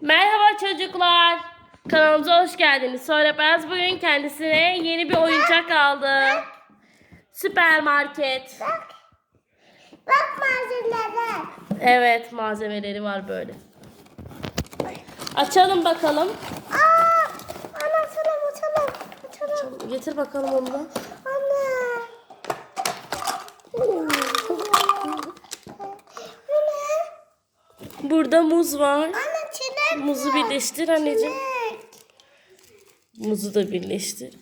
Merhaba çocuklar. Kanalımıza hoş geldiniz. Sonra ben bugün kendisine yeni bir oyuncak aldı. Süpermarket. Bak. Bak malzemeler. Evet malzemeleri var böyle. Açalım bakalım. Aa! Ana açalım açalım. Açalım. Getir bakalım onu da. Anne. Bu ne? Burada muz var. Çilek. Muzu birleştir anneciğim. Muzu da birleştir.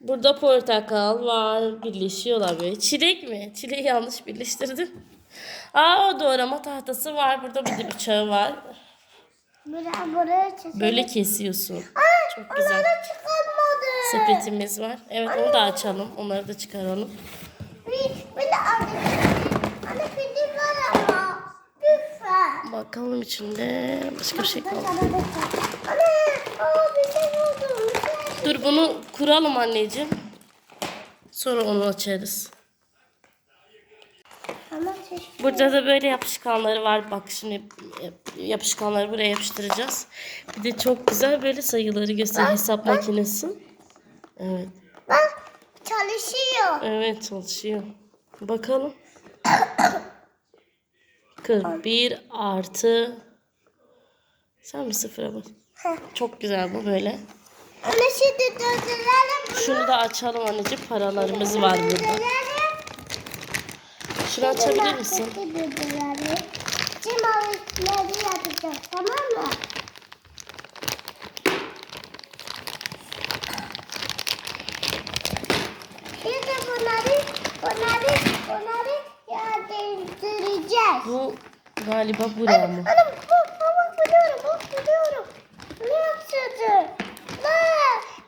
Burada portakal var. Birleşiyorlar böyle. Çilek mi? Çileği yanlış birleştirdim. Aa o doğrama tahtası var. Burada bir de bıçağı var. Böyle kesiyorsun. Çok güzel. Sepetimiz var. Evet onu da açalım. Onları da çıkaralım. Bir, bir de anne. Anne pidi var ama. Lütfen. Bakalım içinde başka bir şey kaldı. Anne. Aa bir oldu. Bir. Dur bunu kuralım anneciğim. Sonra onu açarız. Burada da böyle yapışkanları var. Bak şimdi yap- yapışkanları buraya yapıştıracağız. Bir de çok güzel böyle sayıları göster hesap makinesi. Evet. Bak çalışıyor. Evet çalışıyor. Bakalım. 41 artı sen mi sıfıra? Heh. Çok güzel bu böyle. Anne şimdi döndürelim. Şunu da açalım anneciğim. Paralarımız var burada. Şunu açabilir misin? Şimdi. Şimdi aletleri yapacağız tamam mı? De bunları, bunları, bunları yerleştireceğiz. Bu galiba buraya mı? Anam bak bak biliyorum bak biliyorum. Ne açıldı? Ne?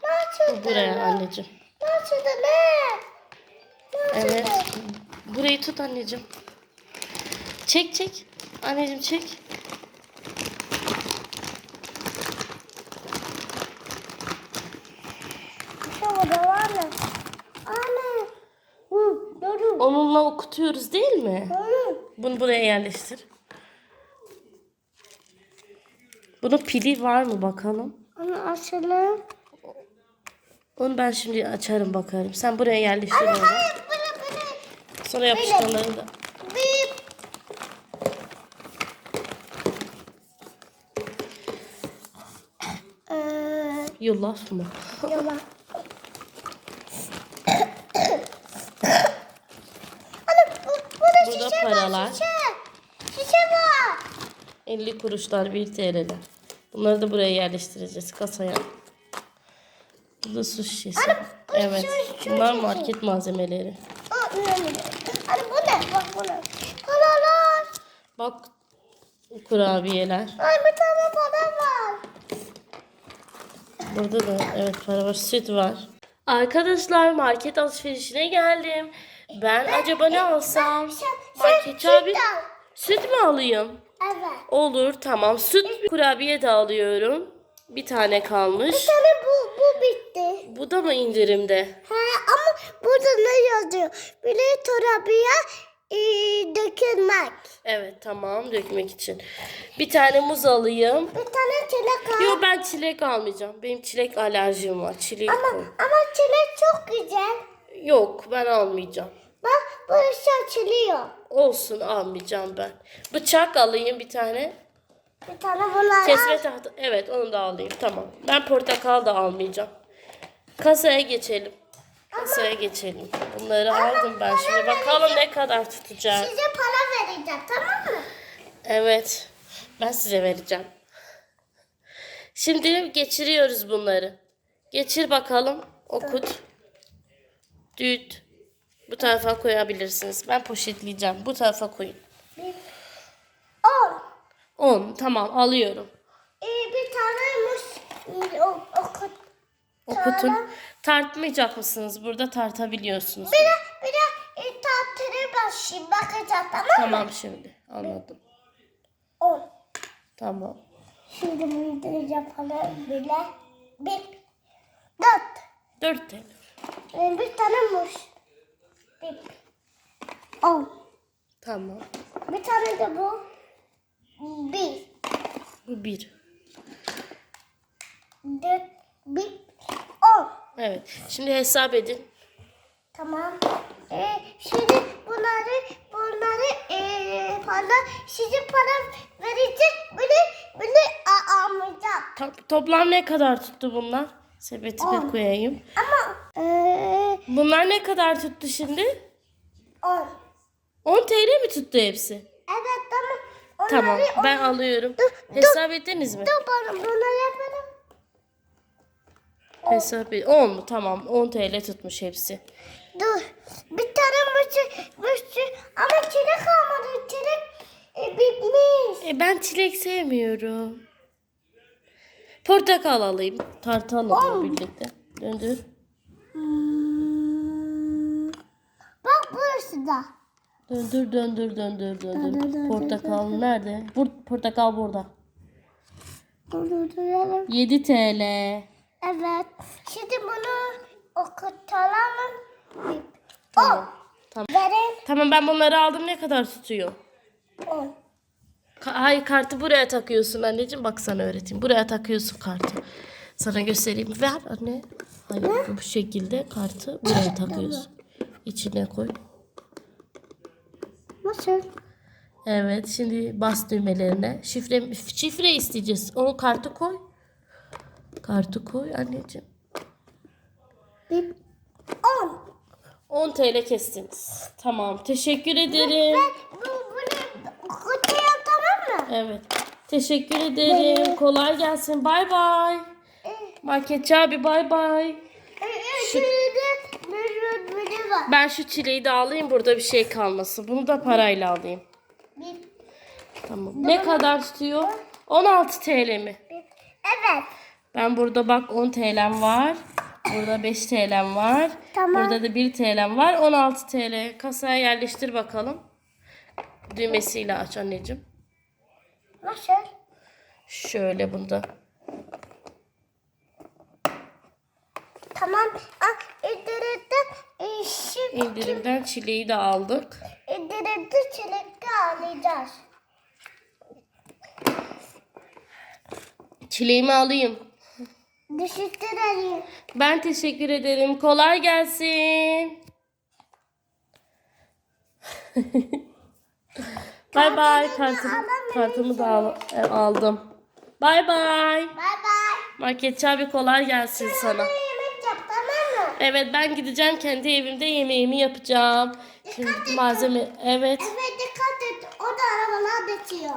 Ne açıldı? Bu buraya anneciğim. Ne açıldı ne? Ne açıldı? Evet. Burayı tut anneciğim. Çek çek. Anneciğim çek. Şu burada var mı? Anne. Hı, dur. Okutuyoruz değil mi? Hı. Bunu buraya yerleştir. Bunun pili var mı bakalım. Onu açalım. Onu ben şimdi açarım bakarım. Sen buraya yerleştir onu. Sonra yapışkanları da. Yulaf mı? Yola. Anne bu, burada Burada şişe paralar. var şişe. Şişe var. 50 kuruşlar 1 TL'ler. Bunları da buraya yerleştireceğiz kasaya. Burada su şişesi. bu Evet. su- su Bunlar market malzemeleri. Aa, bu ne? Bak bu ne? Paralar. Bak kurabiyeler. Ay bir tane para var. Burada da evet para var. Süt var. Arkadaşlar market alışverişine geldim. Ben acaba ne alsam? Sen- Marketçi sen abi süt al. Süt mü alayım? Evet. Olur tamam. Süt kurabiye de alıyorum. Bir tane kalmış. Bir tane bu, bu bitti. Bu da mı indirimde? Ha, ama burada ne yazıyor? Bile terapiye e, dökülmek. Evet tamam dökmek için. Bir tane muz alayım. Bir tane çilek al. Yok ben çilek almayacağım. Benim çilek alerjim var. Çileği Ama, koy. ama çilek çok güzel. Yok ben almayacağım. Bak burası açılıyor. Olsun almayacağım ben. Bıçak alayım bir tane. Bir tane bunlar Kesme tahtı. Evet onu da alayım. Tamam. Ben portakal da almayacağım. Kasaya geçelim. Kasaya geçelim. Bunları aldım ben şimdi. Bakalım ne kadar tutacak. Size para vereceğim tamam mı? Evet. Ben size vereceğim. Şimdi geçiriyoruz bunları. Geçir bakalım. Okut. Düt. Bu tarafa koyabilirsiniz. Ben poşetleyeceğim. Bu tarafa koyun. Bir, on. 10. Tamam alıyorum. Ee, bir tane mus. O, okut. Okutun. Tartmayacak mısınız? Burada tartabiliyorsunuz. Bir de, bir de e, tatlıya başlayayım bakacağım tamam mı? Tamam şimdi. Anladım. On. Tamam. Şimdi bunu yapalım bile. Bir, dört. 4 TL. Ee, bir tane mus. Bir, on. Tamam. Bir tane de bu. Bir. Bu bir. Dört, bir, on. Evet. Şimdi hesap edin. Tamam. Ee, şimdi bunları bunları ee, para sizin para verecek bunu bunu a- almayacak. To- toplam ne kadar tuttu bunlar? Sepetime On. koyayım. Ama ee, Bunlar ne kadar tuttu şimdi? on. 10 TL mi tuttu hepsi? Evet. Onları, Tamam ben onları- alıyorum. Dur, Hesap ettiniz mi? Dur bana bunları yaparım. Hesap et. 10 mu? Tamam 10 TL tutmuş hepsi. Dur. Bir tane mıçı, mıçı ama çilek almadı. Çilek e, bitmiş. E ben çilek sevmiyorum. Portakal alayım. Tartalım On. birlikte. Döndür. Hmm. Bak burası da. Döndür döndür döndür Döndür, döndür. döndür, Portakal nerede? Bur portakal burada. Durduralım. 7 TL. Evet. Şimdi bunu okutalım. Tamam. Tamam. Verin. Tamam ben bunları aldım. Ne kadar tutuyor? On. Ka- Hayır kartı buraya takıyorsun anneciğim. Bak sana öğreteyim. Buraya takıyorsun kartı. Sana göstereyim. Ver anne. Hayır bu şekilde kartı buraya takıyorsun. İçine koy. Nasıl? Evet şimdi bas düğmelerine. Şifre, şifre isteyeceğiz. O kartı koy. Kartı koy anneciğim. Bir. On. 10 TL kestiniz. Tamam teşekkür ederim. Ben bu, bunu kutuya tamam mı? Evet. Teşekkür ederim. Kolay gelsin. Bay bay. Marketçi abi bay bay. Ee, Şurada var. Ben şu çileği de alayım burada bir şey kalmasın. Bunu da parayla alayım. Bir, Tamam. Ne kadar tutuyor? 16 TL mi? Evet. Ben burada bak 10 TL'm var. Burada 5 TL'm var. Tamam. Burada da 1 TL'm var. 16 TL. Kasaya yerleştir bakalım. Düğmesiyle aç anneciğim. Nasıl? Şöyle bunda. Tamam. Ah, indirirdim. İndirimden çileği de aldık. indirirdi çilekli alacağız. Çileğimi alayım. Düşündürelim. Ben teşekkür ederim. Kolay gelsin. bay bay. Kartımı, kartımı da al- e, aldım. Bay bay. Bay bay. Marketçi abi kolay gelsin sana. Bana yemek yap tamam mı? Evet ben gideceğim kendi evimde yemeğimi yapacağım. Şimdi malzeme evet. Evet dikkat et. O da arabalar geçiyor.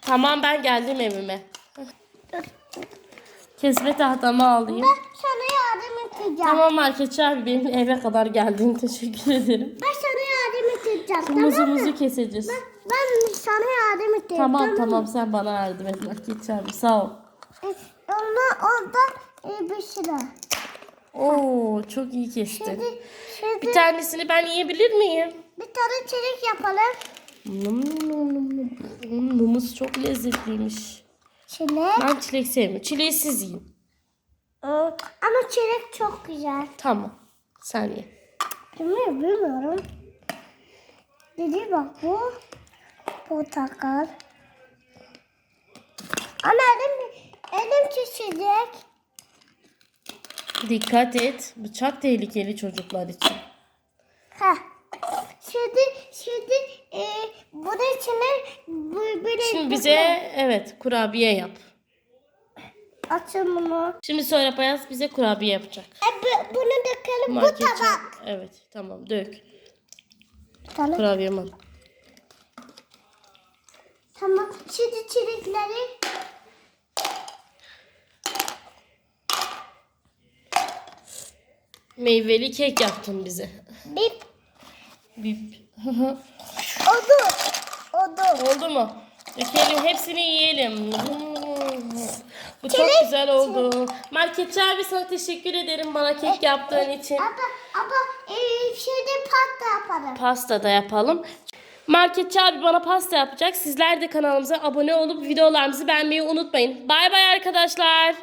Tamam ben geldim evime. Kesme tahtamı alayım. Ben sana yardım edeceğim. Tamam marketçi abi benim eve kadar geldin. Teşekkür ederim. Ben sana yardım edeceğim. Tamam mı? Keseceğiz. Ben sana yardım edeceğim. Tamam tamam sen bana yardım et marketçi abi sağ ol. Onlar orada e, bir sıra. Oo çok iyi. Şimdi, şimdi Bir tanesini ben yiyebilir miyim? bir tane çelik yapalım. Num, num, num, num. Hmm, Mumuz çok lezzetliymiş. Çilek. Ben çilek sevmiyorum. Çileği siz yiyin. Ama çilek çok güzel. Tamam. Sen ye. Bilmiyorum, bilmiyorum. Dedi bak bu portakal. Ama elim, elim çizecek. Dikkat et. Bıçak tehlikeli çocuklar için. Ha. Şimdi, şimdi e, bunun içine bu, böyle Şimdi bize evet kurabiye yap. Açın bunu. Şimdi sonra Payas bize kurabiye yapacak. E, bu, bunu dökelim bu Marketçi. tabak. Evet tamam dök. Tamam. Kurabiyemi al. Tamam. Şimdi çilekleri Meyveli kek yaptın bize. bir Bip. odur. Odur. oldu mu? Dökelim hepsini yiyelim. Bu çok Çilek- güzel oldu. Marketçi abi sana teşekkür ederim bana kek yaptığın için. Ama, ama e, şimdi pasta yaparım. Pasta da yapalım. Marketçi abi bana pasta yapacak. Sizler de kanalımıza abone olup videolarımızı beğenmeyi unutmayın. Bay bay arkadaşlar.